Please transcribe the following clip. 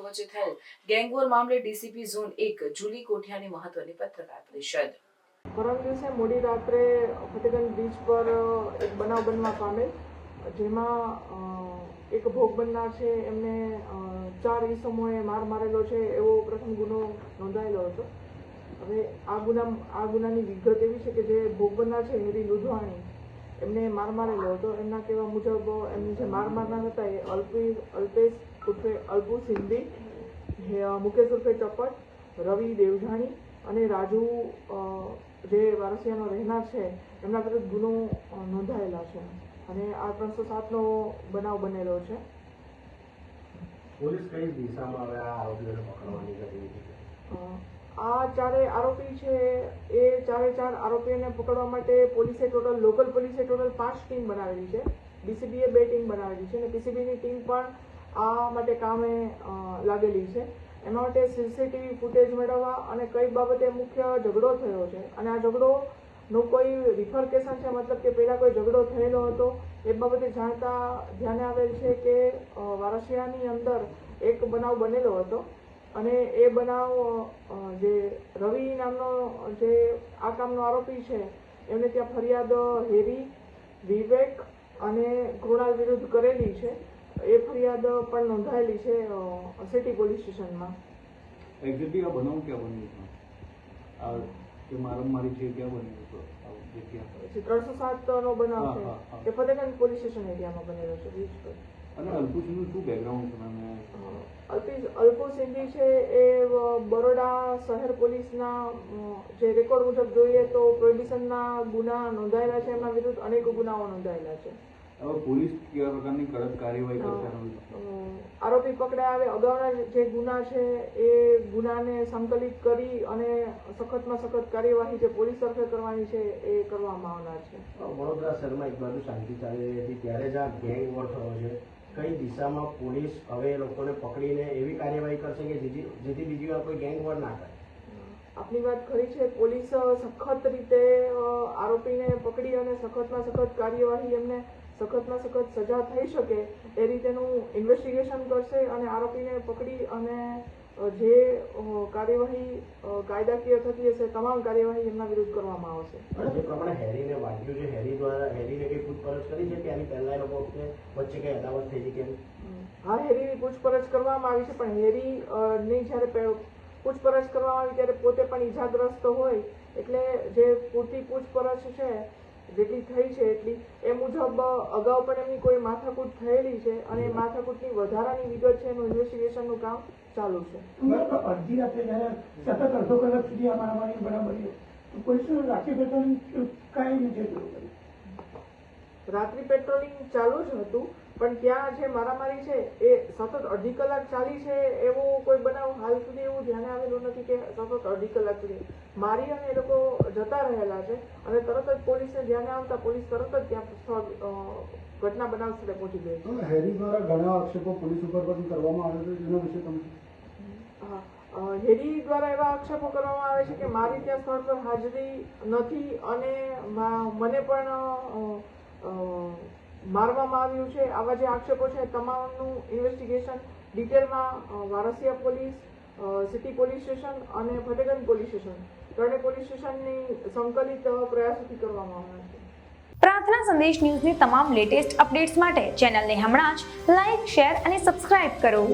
તસ્કરો વચ્ચે થયેલ ગેંગવોર મામલે ડીસીપી ઝોન એક જુલી કોઠિયાની મહત્વની પત્રકાર પરિષદ. પરમ દિવસે મોડી રાત્રે ફતેગંજ બીચ પર એક બનાવ બનવા પામેલ, જેમાં એક ભોગ બનનાર છે, એમને ચાર ઈસમોએ માર મારેલો છે, એવો પ્રથમ ગુનો નોંધાયેલો હતો. હવે આ ગુના, આ ગુનાની વિગત એવી છે કે જે ભોગ બનનાર છે, હેરી લુધવાણી એમને માર મારેલો હતો એમના કહેવા મુજબ એમને જે માર મારનાર હતા એ અલ્પી અલ્પેશ ઉર્ફે અલ્પુ સિંધી હે, મુકેશ ઉર્ફે ચપટ રવિ દેવજાણી અને રાજુ જે વારસિયાનો રહેનાર છે એમના વિરુદ્ધ ગુનો નોંધાયેલા છે. અને આ ત્રણસો સાતનો બનાવ બનેલો છે. પોલીસ કઈ દિશામાં હવે આ આરોપીઓને પકડવાની કરી આ ચારે આરોપી છે, એ ચારે ચાર આરોપીઓને પકડવા માટે પોલીસે ટોટલ, લોકલ પોલીસે ટોટલ પાંચ ટીમ બનાવેલી છે. ડીસીબીએ બે ટીમ બનાવેલી છે અને પીસીબીની ટીમ પણ આ માટે કામે લાગેલી છે. એના માટે સીસીટીવી ફૂટેજ મેળવવા અને કઈ બાબતે મુખ્ય ઝઘડો થયો છે. અને આ ઝઘડો નો કોઈ રિફરકેશન છે, મતલબ કે પહેલાં કોઈ ઝઘડો થયેલો હતો, એ બાબતે જાણતા ધ્યાને આવેલ છે કે વારસિયાની અંદર એક બનાવ બનેલો હતો. અને એ બનાવ જે રવિ નામનો જે આ કામનો આરોપી છે એમને ત્યાં ફરિયાદ હેરી વિવેક અને કૃણાલ વિરુદ્ધ કરેલી છે. એ ફરિયાદ પણ નોંધાયેલી છે સિટી પોલીસ સ્ટેશનમાં. એક્ઝેક્ટલી આ બનાવ ક્યાં બન્યું છે જે મારામારી છે ક્યાં બન્યું છે ત્રણસો સાત નો બનાવ છે. એ ફતેગંજ પોલીસ સ્ટેશન એરિયામાં બનેલો છે બીચ પર અને અલ્પુસિંહનું શું બેકગ્રાઉન્ડ છે અને અલ્પી અલ્પુ સિંધી છે એ બરોડા શહેર પોલીસના જે રેકોર્ડ મુજબ જોઈએ તો પ્રોહિબિશનના ગુના નોંધાયેલા છે એમના વિરુદ્ધ અનેક ગુનાઓ નોંધાયેલા છે. હવે પોલીસ કેવા પ્રકારની કડક કાર્યવાહી કરશે આરોપી પકડાયા આવે અગાઉના જે ગુના છે એ ગુનાને સંકલિત કરી અને સખતમાં સખત કાર્યવાહી જે પોલીસ તરફે કરવાની છે એ કરવામાં આવનાર છે. વડોદરા શહેરમાં એક બાજુ શાંતિ ચાલી રહી હતી ત્યારે જ આ ગેંગ વોર થયો છે. કઈ દિશામાં પોલીસ હવે લોકોને પકડીને એવી કાર્યવાહી કરશે કે જેથી બીજી વાર કોઈ ગેંગ વોર ના કરે આપની વાત ખરી છે. પોલીસ સખત રીતે આરોપીને પકડી અને સખતમાં સખત કાર્યવાહી એમને સખતમાં સખત સજા થઈ શકે એ રીતેનું ઇન્વેસ્ટિગેશન કરશે અને આરોપીને પકડી અને જે કાર્યવાહી કાયદાકીય થતી હશે તમામ કાર્યવાહી એમના વિરુદ્ધ કરવામાં આવશે. જે પ્રમાણે હેરીને વાગ્યું છે હેરી દ્વારા હેરીને કઈ પૂછપરછ કરી છે કે આની પહેલા એ લોકો વચ્ચે કઈ અદાવત થઈ હતી કેમ હા હેરીની પૂછપરછ કરવામાં આવી છે પણ હેરી ની જ્યારે પૂછપરછ કરવામાં આવી ત્યારે પોતે પણ ઈજાગ્રસ્ત હોય એટલે જે પૂરતી પૂછપરછ છે જેટલી થઈ છે એટલી. એ મુજબ અગાઉ પણ એમની કોઈ માથાકૂટ થયેલી છે અને એ માથાકૂટની વધારાની વિગત છે એનું ઇન્વેસ્ટિગેશનનું કામ ચાલુ છે. અડધી રાત્રે જ્યારે સતત અડધો કલાક સુધી આ મારામારી બરાબર છે શું રાખી પેટ્રોલિંગ કાંઈ નથી રાત્રિ પેટ્રોલિંગ ચાલુ જ હતું પણ ત્યાં જે મારામારી છે એ સતત અઢી કલાક ચાલી છે એવો કોઈ બનાવ હાલ સુધી એવું ધ્યાને આવેલું નથી કે સતત અઢી કલાક સુધી. મારી અને એ લોકો જતા રહેલા છે અને તરત જ પોલીસને ધ્યાને આવતા પોલીસ તરત જ ત્યાં સ્થળ ઘટના બનાવ સ્થળે પહોંચી ગઈ. હેરી દ્વારા ઘણા આક્ષેપો પોલીસ ઉપર પણ કરવામાં આવે છે એના વિશે તમે? હા, હેરી દ્વારા એવા આક્ષેપો કરવામાં આવે છે કે મારી ત્યાં સ્થળ પર હાજરી નથી અને મને પણ મારવામાં આવ્યું છે. આવા જે આક્ષેપો છે, તમામનું ઇન્વેસ્ટિગેશન ડિટેલમાં Varasiya police city police station અને ફતેગંજ પોલીસ સ્ટેશન ત્રણેય પોલીસ સ્ટેશનની સંકલિત પ્રયાસોથી કરવામાં આવ્યા છે. પ્રાર્થના સંદેશ ન્યૂઝની તમામ લેટેસ્ટ અપડેટ્સ માટે ચેનલને હમણાં જ લાઇક શેર અને સબસ્ક્રાઇબ કરો.